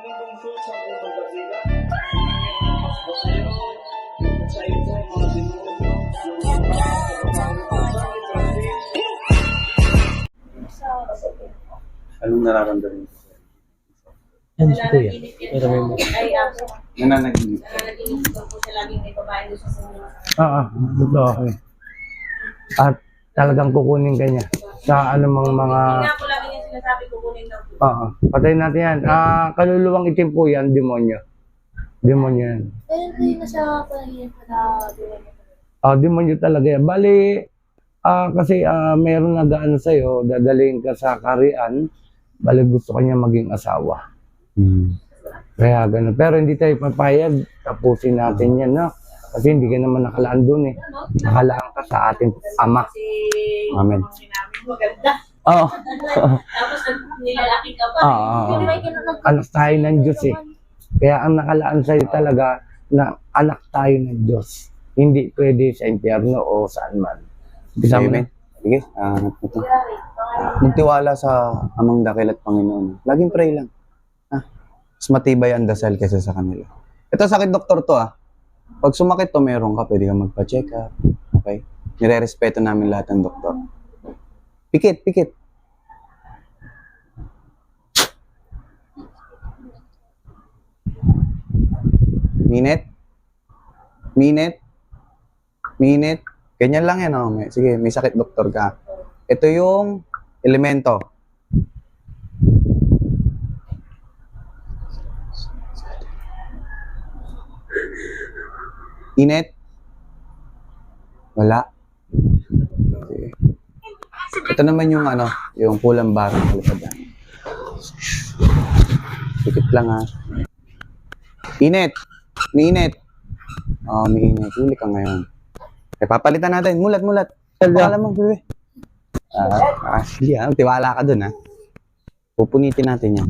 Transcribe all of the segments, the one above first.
Anong nararamdaman mo? Yan si Kuya. Pero may mo. Nananaginip. Nananaginip ko po siya laging may babae doon sa sunod. Oo, totoo. At talagang kukunin ka niya. Sa anumang mga... Hindi po sinasabi kukunin daw po. Oo, patayin natin yan. Ah, kaluluwang itim po yan, demonyo. Demonyo yan. Pero hindi na siya panaginip para doon. Ah, demonyo talaga yan. Bali, ah, kasi ah, meron nagaan sa'yo, dadalhin ka sa karian, bali gusto kanya maging asawa. Hmm. Kaya ganun. Pero hindi tayo papayag, tapusin natin yan, no? Kasi hindi ka naman nakalaan doon eh. Nakalaan ka sa ating ama. Amen. yung namin maganda. Oo. Tapos nilalaki ka pa. Oo. Kinunod anak tayo ng Diyos eh. Kaya ang nakalaan sa'yo talaga na anak tayo ng Diyos. Hindi pwede sa impyerno o saan man. Bisa mo Amen. na? Sige, ah, ito. Magtiwala sa amang dakil at Panginoon. Laging pray lang. Ah, mas matibay ang dasal kaysa sa kanila. Ito sakit doktor to ah. Pag sumakit to, meron ka, pwede kang magpa-check up. Okay? Nire-respeto namin lahat ng doktor. Pikit, pikit. Minute. Minute. Minute. Ganyan lang yan, oh. May, sige, may sakit doktor ka. Ito yung elemento. Init. Wala. Ito naman yung ano, yung pulang barang kalipad. Dikit lang ha. Init. May init. Oh, may init. Huli ka ngayon. Eh, papalitan natin. Mulat, mulat. Alam mo, bebe. Ah, ah, sige ah. Tiwala ka dun ah. Pupunitin natin yan.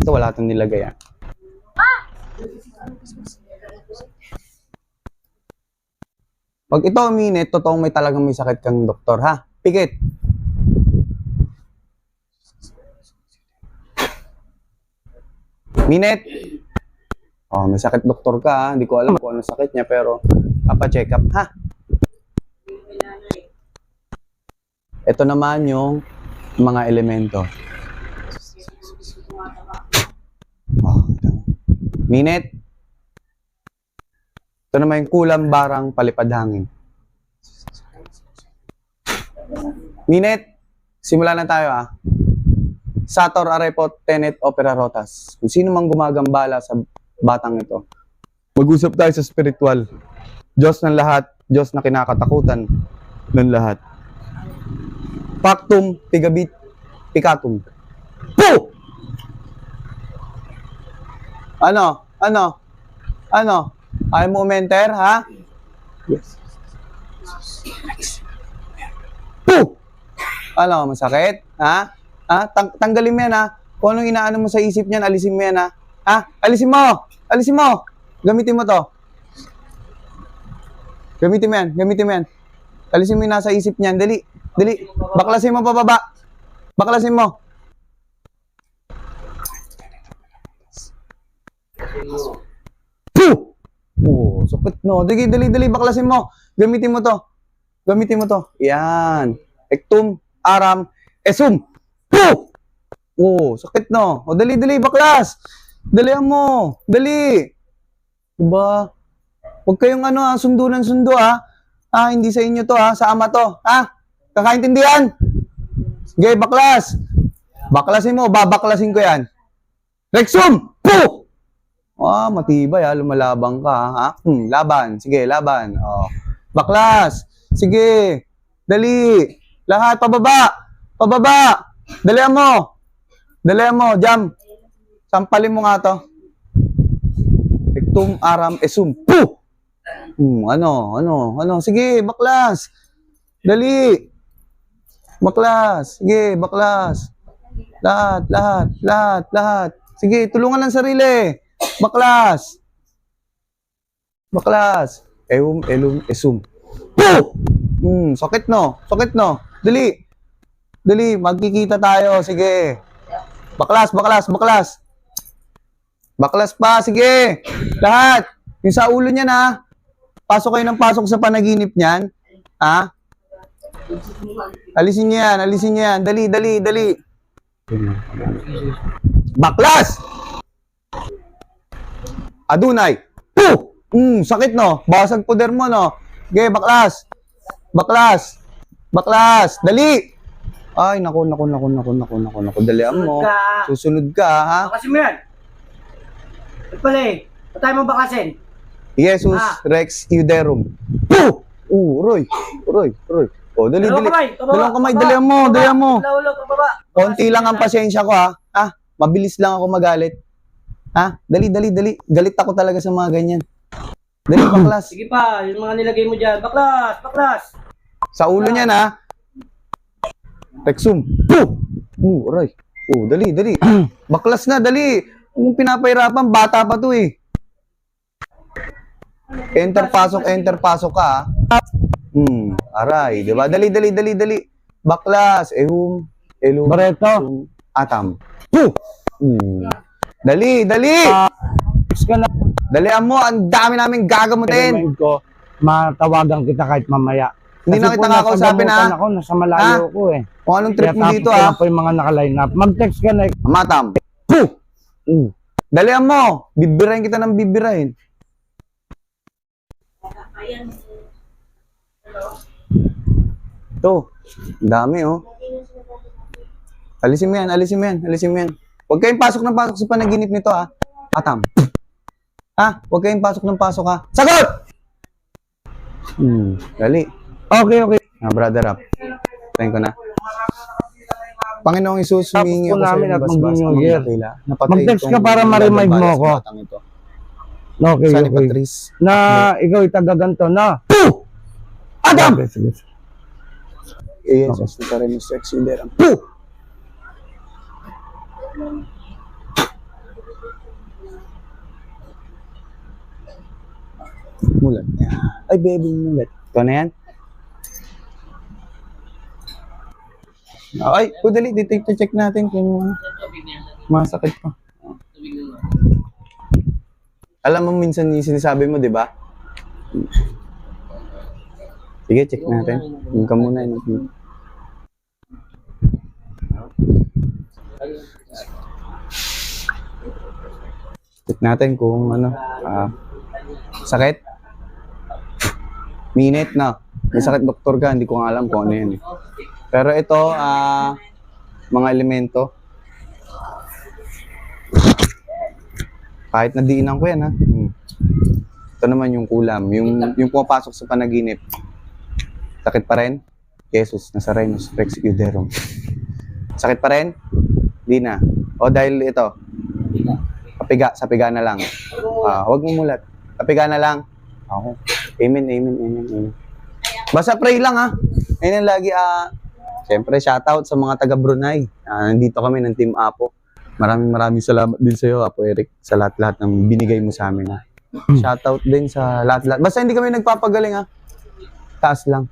Ito, wala itong nilagay ah. Pag ito minute, totoong may talagang may sakit kang doktor ha. Pikit. Minute. Oh, may sakit doktor ka. Hindi ko alam kung ano sakit niya pero papa-check up ha. Ito naman yung mga elemento. Oh, ito. Ito naman yung kulang barang palipad hangin. Minute. Simula na tayo ah. Sator Arepo Tenet Opera Rotas. Kung sino mang gumagambala sa batang ito. Mag-usap tayo sa spiritual. Diyos ng lahat. Diyos na kinakatakutan ng lahat. Pactum, pigabit, picatum. Po! Ano? Ano? Ano? Ayaw mo umenter, ha? Yes. Po! Ano, masakit? Ha? Ha? Tang tanggalin mo yan, ha? Kung anong inaano mo sa isip niyan, alisin mo yan, ha? Ha? Alisin mo! Alisin mo! Gamitin mo to. Gamitin mo yan. Gamitin mo yan. Alisin mo yung nasa isip niyan. Dali. Dali. Baklasin mo pababa. Baklasin mo. Puh! Oh, sakit no. Dali, dali, dali. Baklasin mo. Gamitin mo to. Gamitin mo to. Yan. Ektum, aram, esum. Puh! Oh, sakit no. O, dali, dali. Baklas. Dalihan mo. Dali. Diba? Huwag kayong ano, ah, sundo ng sundo, ha? Ah, hindi sa inyo to, ha? Sa ama to, ha? Kakaintindihan? Sige, baklas. Baklasin mo, babaklasin ko yan. Rexum! Puh! Ah, matibay ha, lumalabang ka ha. Hmm, laban, sige, laban. Oh. Baklas, sige. Dali. Lahat pababa. Pababa. Dalihan mo. Dalihan mo, jam. Sampalin mo nga to. Rectum aram esum. Puh! Hmm, ano, ano, ano. Sige, baklas. Dali. Baklas. Sige, baklas. Lahat, lahat, lahat, lahat. Sige, tulungan ng sarili. Baklas. Baklas. Eum, elum, esum. Puh! Hmm, sakit no. Sakit no. Dali. Dali, magkikita tayo. Sige. Baklas, baklas, baklas. Baklas pa, sige. Lahat. Yung sa ulo niya na. Pasok kayo ng pasok sa panaginip niyan. Ha? Alisin niya yan, alisin niya yan. Dali, dali, dali. Baklas! Adunay. Puh! Mm, sakit no. Basag poder mo no. Sige, baklas. Baklas. Baklas. Dali. Ay, naku, naku, naku, naku, naku, naku, naku. Dalian mo. Susunod ka, ha? Bakasin mo yan. Ba't pala eh? Ba't tayo mo bakasin? Jesus Ah. Rex Iuderum. Puh! Uh, Roy. Roy, Roy. Oh, dali, dali. Dalawang kamay, dalian mo, dalian mo. Konti lang ang pasensya ko, ha? Ah, mabilis lang ako magalit. Ha? Dali, dali, dali. Galit ako talaga sa mga ganyan. Dali, baklas. Sige pa, yung mga nilagay mo dyan. Baklas, baklas. Sa ulo niya na. Rexum. Puh! Uh, Roy. Oh, dali, dali. Baklas na, dali. Kung pinapahirapan, bata pa to eh. Enter, pasok, enter, pasok ka. ah. Hmm, aray, di ba? Dali, dali, dali, dali. Baklas, ehum, elum, Bareto. sum, atam. Puh! Hmm. Dali, dali! Ka na. Dalian mo, ang dami namin gagamutin. Ko, matawagan kita kahit mamaya. Hindi na kita kakausapin, ha? Ako, nasa malayo ko eh. Kung anong trip mo dito, ha? lang po yung mga naka-line up. Mag-text ka na. Matam. Puh! Mm. Dalian mo. Bibirahin kita ng bibirahin. Ayan. Ito. Dami, oh. Alisin mo yan, alisin mo yan, alisin mo yan. Huwag kayong pasok ng pasok sa panaginip nito, ha? Atam. Ha? Huwag kayong pasok ng pasok, ha? Sagot! Hmm, dali. Okay, okay. Ah, brother up. Try ko na. Panginoong Isus, Tapos humingi po ako sa namin iyo at ng Year. mga dakila. Napatay Mag-text ka para ma-remind mo ako. Okay, Saan ni okay. Patrice? Na ikaw itaga-ganto na. Adam! Okay, sige. Jesus, okay. rin yung sex in there. Puh! Mulat. Ay, baby, mulat. Ito na yan? Ay, po dali, dito check natin kung uh, masakit pa. Alam mo minsan yung sinasabi mo, di ba? Sige, check natin. Yung ka muna. Yung... Check natin kung ano. ah, sakit? Minute na. May sakit doktor ka, hindi ko alam kung ano yan eh. Pero ito, ah, mga elemento. Kahit nadiinan ko yan ha. Hmm. Ito naman yung kulam. Yung, yung pumapasok sa panaginip. Sakit pa rin? Jesus, nasa Rhinus Rex Uderum. Sakit pa rin? Di na. O dahil ito, papiga, sa piga na lang. Ah, huwag mo mulat. Papiga na lang. Ako. Amen, amen, amen, amen. Basta pray lang ha. Ayun ang lagi, ah, Siyempre, shoutout sa mga taga Brunei. Ah, nandito kami ng Team Apo. Maraming maraming salamat din sa iyo, Apo Eric, sa lahat-lahat ng binigay mo sa amin. Ha. Shoutout din sa lahat-lahat. Basta hindi kami nagpapagaling ha. Taas lang.